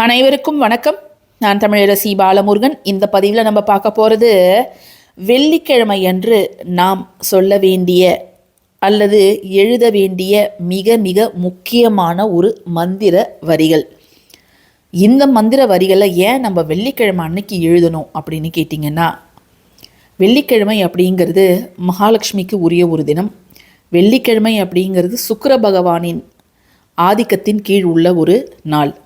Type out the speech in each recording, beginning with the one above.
அனைவருக்கும் வணக்கம். நான் தமிழரசி பாலமுருகன். இந்த பதிவில் நம்ம பார்க்க போகிறது வெள்ளிக்கிழமை அன்று நாம் சொல்ல வேண்டிய அல்லது எழுத வேண்டிய மிக மிக முக்கியமான ஒரு மந்திர வரிகள். இந்த மந்திர வரிகளை ஏன் நம்ம வெள்ளிக்கிழமை அன்னைக்கு எழுதணும் அப்படின்னு கேட்டிங்கன்னா வெள்ளிக்கிழமை அப்படிங்கிறது மகாலட்சுமிக்கு உரிய ஒரு தினம். வெள்ளிக்கிழமை அப்படிங்கிறது சுக்கர பகவானின் ஆதிக்கத்தின் கீழ் உள்ள ஒரு நாள்.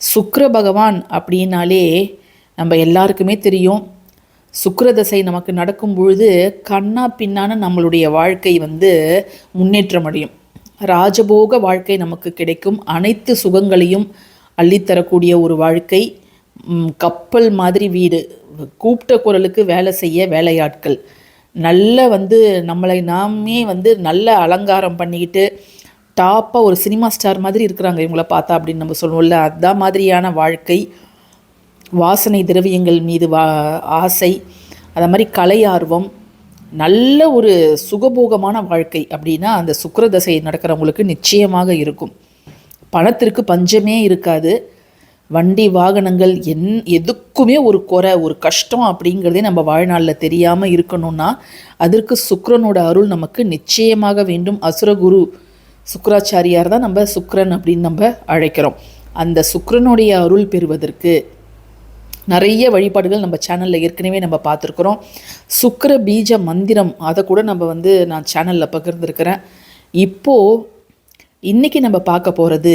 சுக்கர பகவான் அப்படின்னாலே நம்ம எல்லாருக்குமே தெரியும். சுக்கிர தசை நமக்கு நடக்கும் பொழுது கண்ணா பின்னான நம்மளுடைய வாழ்க்கை வந்து முன்னேற்றம் அடையும். ராஜபோக வாழ்க்கை நமக்கு கிடைக்கும். அனைத்து சுகங்களையும் அள்ளித்தரக்கூடிய ஒரு வாழ்க்கை. கப்பல் மாதிரி வீடு. கூப்பிட்ட குரலுக்கு வேலை செய்ய வேலையாட்கள். நல்ல வந்து நம்மளை நாமே வந்து நல்ல அலங்காரம் பண்ணிக்கிட்டு டாப்பாக ஒரு சினிமா ஸ்டார் மாதிரி இருக்கிறாங்க இவங்கள பார்த்தா அப்படின்னு நம்ம சொல்லுவோம்ல. அதான் மாதிரியான வாழ்க்கை. வாசனை திரவியங்கள் மீது வா ஆசை. அதை மாதிரி கலை ஆர்வம். நல்ல ஒரு சுகபோகமான வாழ்க்கை அப்படின்னா அந்த சுக்கிரதசை நடக்கிறவங்களுக்கு நிச்சயமாக இருக்கும். பணத்திற்கு பஞ்சமே இருக்காது. வண்டி வாகனங்கள் என் எதுக்குமே ஒரு குறை ஒரு கஷ்டம் அப்படிங்கிறதே நம்ம வாழ்நாளில் தெரியாமல் இருக்கணும்னா அதற்கு சுக்ரனோட அருள் நமக்கு நிச்சயமாக வேண்டும். அசுரகுரு சுக்கராச்சாரியார் தான் நம்ம சுக்கரன் அப்படின்னு நம்ம அழைக்கிறோம். அந்த சுக்கரனுடைய அருள் பெறுவதற்கு நிறைய வழிபாடுகள் நம்ம சேனலில் ஏற்கனவே நம்ம பார்த்துருக்குறோம். சுக்கர பீஜ மந்திரம் அதை கூட நம்ம வந்து நான் சேனலில் பகிர்ந்துருக்கிறேன். இப்போது இன்றைக்கி நம்ம பார்க்க போகிறது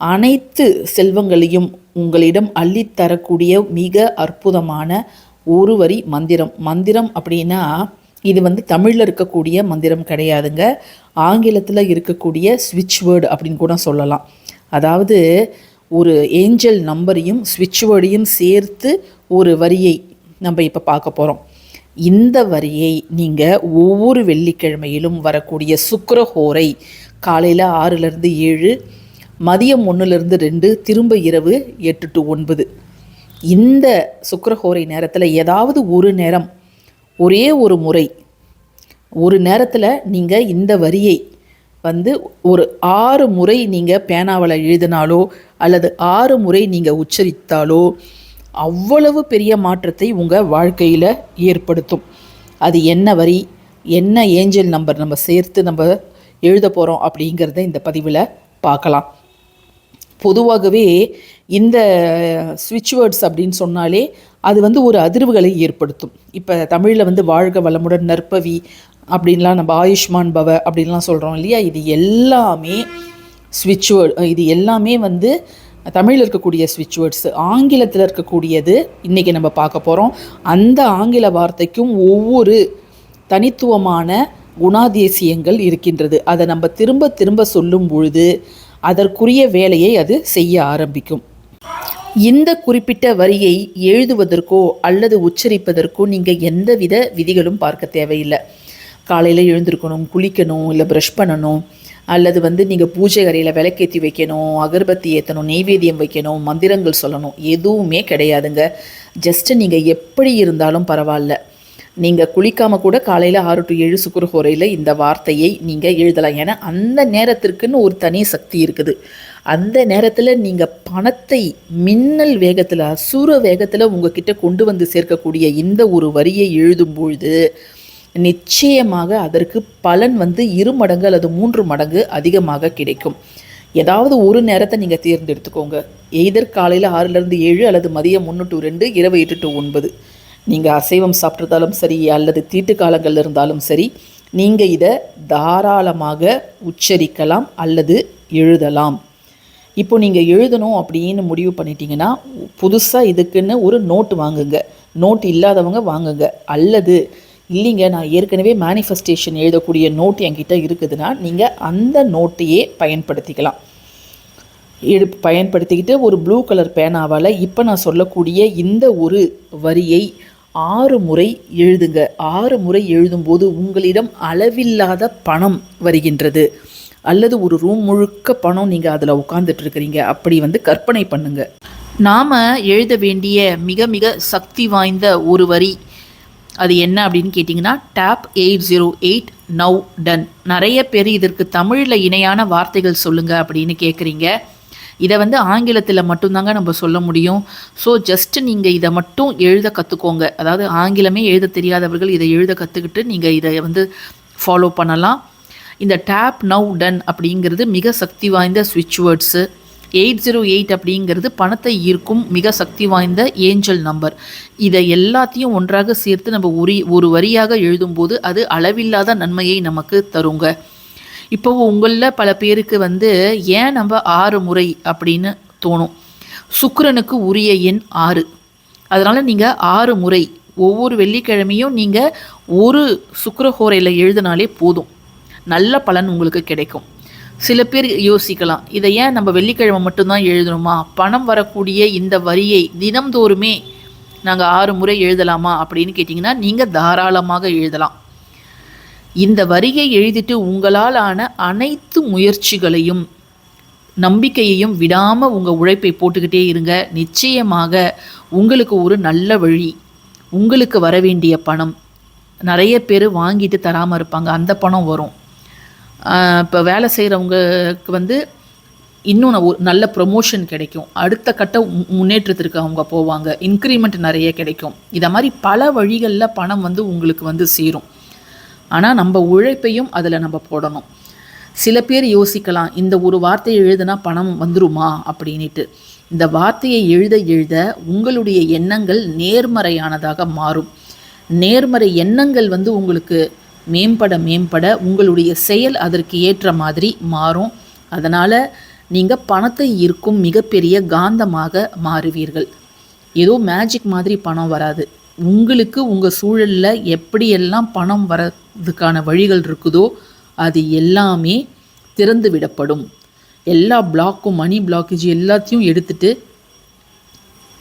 அனைத்து செல்வங்களையும் உங்களிடம் அள்ளித்தரக்கூடிய மிக அற்புதமான ஒரு வரி மந்திரம். மந்திரம் அப்படின்னா இது வந்து தமிழில் இருக்கக்கூடிய மந்திரம் கிடையாதுங்க. ஆங்கிலத்தில் இருக்கக்கூடிய ஸ்விட்ச் வேர்டு அப்படின்னு கூட சொல்லலாம். அதாவது ஒரு ஏஞ்சல் நம்பரையும் ஸ்விட்ச் வேர்டையும் சேர்த்து ஒரு வரியை நம்ம இப்போ பார்க்க போகிறோம் இந்த வரியை நீங்கள் ஒவ்வொரு வெள்ளிக்கிழமையிலும் வரக்கூடிய சுக்கரஹோரை காலையில் ஆறுலேருந்து ஏழு மதியம் ஒன்றுலேருந்து ரெண்டு திரும்ப இரவு எட்டு டு ஒன்பது. இந்த சுக்கரஹோரை நேரத்தில் ஏதாவது ஒரு நேரம் ஒரே ஒரு முறை. ஒரு நேரத்தில் நீங்கள் இந்த வரியை வந்து ஒரு ஆறு முறை நீங்கள் பேனாவில் எழுதினாலோ அல்லது ஆறு முறை நீங்கள் உச்சரித்தாலோ அவ்வளவு பெரிய மாற்றத்தை உங்கள் வாழ்க்கையில் ஏற்படுத்தும். அது என்ன வரி? என்ன ஏஞ்சல் நம்பர் நம்ம சேர்த்து நம்ம எழுத போகிறோம் அப்படிங்கிறத இந்த பதிவில் பார்க்கலாம். பொதுவாகவே இந்த ஸ்விட்ச் வேர்ட்ஸ் அப்படின்னு சொன்னாலே அது வந்து ஒரு அதிர்வுகளை ஏற்படுத்தும். இப்போ தமிழில் வந்து வாழ்க வளமுடன் நற்பவி அப்படின்லாம் நம்ம ஆயுஷ்மான் பவ அப்படின்லாம் சொல்கிறோம் இல்லையா? இது எல்லாமே ஸ்விட்ச் வேர்டு இது எல்லாமே வந்து தமிழில் இருக்கக்கூடிய ஸ்விட்ச் வேர்ட்ஸ் ஆங்கிலத்தில் இருக்கக்கூடியது இன்றைக்கி நம்ம பார்க்க போகிறோம் அந்த ஆங்கில வார்த்தைக்கும் ஒவ்வொரு தனித்துவமான குணாதேசியங்கள் இருக்கின்றது. அதை நம்ம திரும்ப திரும்ப சொல்லும் பொழுது அதற்குரிய வேலையை அது செய்ய ஆரம்பிக்கும். இந்த குறிப்பிட்ட வரியை எழுதுவதற்கோ அல்லது உச்சரிப்பதற்கோ நீங்கள் எந்தவித விதிகளும் பார்க்க தேவையில்லை. காலையில் எழுந்திருக்கணும் குளிக்கணும் இல்லை ப்ரஷ் பண்ணணும் அல்லது வந்து நீங்கள் பூஜை அறையில் விளக்கேற்றி வைக்கணும் அகர்பத்தி ஏற்றணும் நெய்வேத்தியம் வைக்கணும் மந்திரங்கள் சொல்லணும் எதுவுமே கிடையாதுங்க. ஜஸ்ட்டு நீங்கள் எப்படி இருந்தாலும் பரவாயில்ல. நீங்கள் குளிக்காமல் கூட காலையில் ஆறு டு ஏழு சுக்குரஹோரையில் இந்த வார்த்தையை நீங்கள் எழுதலாம். ஏன்னா அந்த நேரத்திற்குன்னு ஒரு தனி சக்தி இருக்குது. அந்த நேரத்தில் நீங்கள் பணத்தை மின்னல் வேகத்தில் அசுர வேகத்தில் உங்ககிட்ட கொண்டு வந்து சேர்க்கக்கூடிய இந்த ஒரு வரியை எழுதும் பொழுது நிச்சயமாக அதற்கு பலன் வந்து இரு மடங்கு அல்லது மூன்று மடங்கு அதிகமாக கிடைக்கும். ஏதாவது ஒரு நேரத்தை நீங்கள் தேர்ந்தெடுத்துக்கோங்க. எய்தர் காலையில் ஆறுலேருந்து ஏழு அல்லது மதியம் ஒன்று டு ரெண்டு இரவு எட்டு டு ஒன்பது. நீங்கள் அசைவம் சாப்பிட்றதாலும் சரி அல்லது தீட்டு காலங்கள் இருந்தாலும் சரி நீங்கள் இதை தாராளமாக உச்சரிக்கலாம் அல்லது எழுதலாம். இப்போ நீங்கள் எழுதணும் அப்படின்னு முடிவு பண்ணிட்டீங்கன்னா புதுசாக இதுக்குன்னு ஒரு நோட் வாங்குங்க. நோட் இல்லாதவங்க வாங்குங்க. அல்லது இல்லைங்க நான் ஏற்கனவே மேனிஃபெஸ்டேஷன் எழுதக்கூடிய நோட் என்கிட்ட இருக்குதுன்னா நீங்கள் அந்த நோட்டையே பயன்படுத்திக்கலாம். எடு பயன்படுத்திக்கிட்டு ஒரு ப்ளூ கலர் பேனாவால் இப்போ நான் சொல்லக்கூடிய இந்த ஒரு வரியை ஆறு முறை எழுதுங்க. ஆறு முறை எழுதும்போது உங்களிடம் அளவில்லாத பணம் வருகின்றது. அல்லது ஒரு ரூம் முழுக்க பணம் நீங்கள் அதில் உட்காந்துட்டு இருக்கிறீங்க அப்படி வந்து கற்பனை பண்ணுங்க. நாம் எழுத வேண்டிய மிக மிக சக்தி வாய்ந்த ஒரு வரி. அது என்ன அப்படின்னு கேட்டிங்கன்னா tab eight zero eight now done நிறைய பேர் இதற்கு தமிழில் இணையான வார்த்தைகள் சொல்லுங்கள் அப்படின்னு கேட்குறீங்க இதை வந்து ஆங்கிலத்தில் மட்டும்தாங்க நம்ம சொல்ல முடியும். ஸோ ஜஸ்ட்டு நீங்கள் இதை மட்டும் எழுத கற்றுக்கோங்க அதாவது ஆங்கிலமே எழுத தெரியாதவர்கள் இதை எழுத கற்றுக்கிட்டு நீங்கள் இதை வந்து ஃபாலோ பண்ணலாம். இந்த டேப் நவ் டன் அப்படிங்கிறது மிக சக்தி வாய்ந்த ஸ்விட்ச் வேர்ட்ஸு எயிட் ஜீரோ எயிட் அப்படிங்கிறது பணத்தை ஈர்க்கும் மிக சக்தி வாய்ந்த ஏஞ்சல் நம்பர் இதை எல்லாத்தையும் ஒன்றாக சேர்த்து நம்ம ஒரு ஒரு வரியாக எழுதும்போது அது அளவில்லாத நன்மையை நமக்கு தருங்க. இப்போவும் உங்களில் பல பேருக்கு வந்து ஏன் நம்ம ஆறு முறை அப்படின்னு தோணும்? சுக்கரனுக்கு உரிய எண் ஆறு. அதனால் நீங்கள் ஆறு முறை ஒவ்வொரு வெள்ளிக்கிழமையும் நீங்கள் ஒரு சுக்கரஹோரையில் எழுதினாலே போதும். நல்ல பலன் உங்களுக்கு கிடைக்கும். சில பேர் யோசிக்கலாம் இதை ஏன் நம்ம வெள்ளிக்கிழமை மட்டும்தான் எழுதணுமா? பணம் வரக்கூடிய இந்த வரியை தினம்தோறுமே நாங்கள் ஆறு முறை எழுதலாமா அப்படின்னு கேட்டிங்கன்னா நீங்கள் தாராளமாக எழுதலாம். இந்த வரியை எழுதிட்டு உங்களால் ஆன அனைத்து முயற்சிகளையும் நம்பிக்கையையும் விடாமல் உங்கள் உழைப்பை போட்டுக்கிட்டே இருங்க. நிச்சயமாக உங்களுக்கு ஒரு நல்ல வழி உங்களுக்கு வர வேண்டிய பணம். நிறைய பேர் வாங்கிட்டு தராமல் இருப்பாங்க. அந்த பணம் வரும். இப்போ வேலை செய்கிறவங்களுக்கு வந்து இன்னும் ஒரு நல்ல ப்ரொமோஷன் கிடைக்கும். அடுத்த கட்ட முன்னேற்றத்திற்கு அவங்க போவாங்க. இன்க்ரிமெண்ட் நிறைய கிடைக்கும். இதை மாதிரி பல வழிகளில் பணம் வந்து உங்களுக்கு வந்து சேரும். ஆனால் நம்ம உழைப்பையும் அதில் நம்ம போடணும். சில பேர் யோசிக்கலாம் இந்த ஒரு வார்த்தையை எழுதுனா பணம் வந்துருமா அப்படின்ட்டு இந்த வார்த்தையை எழுத எழுத உங்களுடைய எண்ணங்கள் நேர்மறையானதாக மாறும். நேர்மறை எண்ணங்கள் வந்து உங்களுக்கு மேம்பட மேம்பட உங்களுடைய செயல் அதற்கு ஏற்ற மாதிரி மாறும். அதனால் நீங்கள் பணத்தை ஈர்க்கும் மிகப்பெரிய காந்தமாக மாறுவீர்கள். ஏதோ மேஜிக் மாதிரி பணம் வராது. உங்களுக்கு உங்கள் சூழலில் எப்படியெல்லாம் பணம் வரதுக்கான வழிகள் இருக்குதோ அது எல்லாமே திறந்து விடப்படும். எல்லா பிளாக்கும் மணி பிளாக்கேஜ் எல்லாத்தையும் எடுத்துட்டு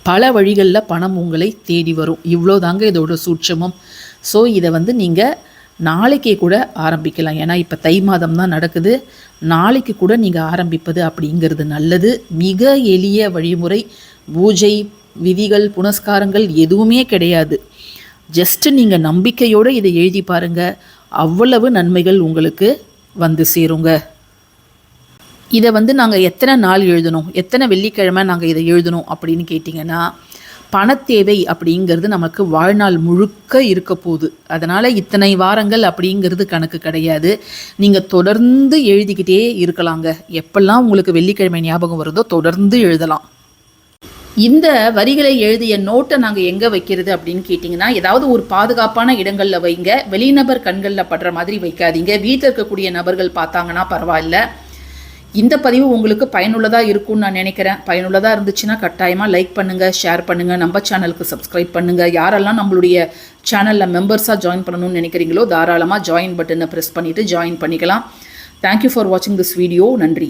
பல வழிகளில் பணம் உங்களை தேடி வரும். இவ்வளோதாங்க இதோட சூட்சமம். ஸோ இதை வந்து நீங்கள் நாளைக்கே கூட ஆரம்பிக்கலாம். ஏன்னா இப்போ தை மாதம் தான் நடக்குது. நாளைக்கு கூட நீங்கள் ஆரம்பிப்பது அப்படிங்கிறது நல்லது. மிக எளிய வழிமுறை. பூஜை விதிகள் புனஸ்காரங்கள் எதுவுமே கிடையாது. ஜஸ்ட்டு நீங்கள் நம்பிக்கையோடு இதை எழுதி பாருங்கள் அவ்வளவு நன்மைகள் உங்களுக்கு வந்து சேருங்க. இதை வந்து நாங்கள் எத்தனை நாள் எழுதணும்? எத்தனை வெள்ளிக்கிழமை நாங்கள் இதை எழுதணும் அப்படின்னு கேட்டிங்கன்னா பணத்தேவை அப்படிங்கிறது நமக்கு வாழ்நாள் முழுக்க இருக்க போகுது. அதனால் இத்தனை வாரங்கள் அப்படிங்கிறது கணக்கு கிடையாது. நீங்கள் தொடர்ந்து எழுதிக்கிட்டே இருக்கலாங்க. எப்பெல்லாம் உங்களுக்கு வெள்ளிக்கிழமை ஞாபகம் வருதோ தொடர்ந்து எழுதலாம். இந்த வரிகளை எழுதிய நோட்டை நாங்கள் எங்கே வைக்கிறது அப்படின்னு கேட்டிங்கன்னா ஏதாவது ஒரு பாதுகாப்பான இடங்களில் வைங்க. வெளிநபர் கண்களில் படுற மாதிரி வைக்காதீங்க. வீட்டில் இருக்கக்கூடிய நபர்கள் பார்த்தாங்கன்னா பரவாயில்ல. இந்த பதிவு உங்களுக்கு பயனுள்ளதாக இருக்கும்னு நான் நினைக்கிறேன். பயனுள்ளதாக இருந்துச்சுன்னா கட்டாயமாக லைக் பண்ணுங்கள் ஷேர் பண்ணுங்கள் நம்ம சேனலுக்கு சப்ஸ்கிரைப் பண்ணுங்கள் யாரெல்லாம் நம்மளுடைய சேனலில் மெம்பர்ஸாக ஜாயின் பண்ணணும்னு நினைக்கிறீங்களோ தாராளமாக ஜாயின் பட்டனை ப்ரெஸ் பண்ணிவிட்டு ஜாயின் பண்ணிக்கலாம். தேங்க்யூ ஃபார் வாட்சிங் திஸ் வீடியோ நன்றி.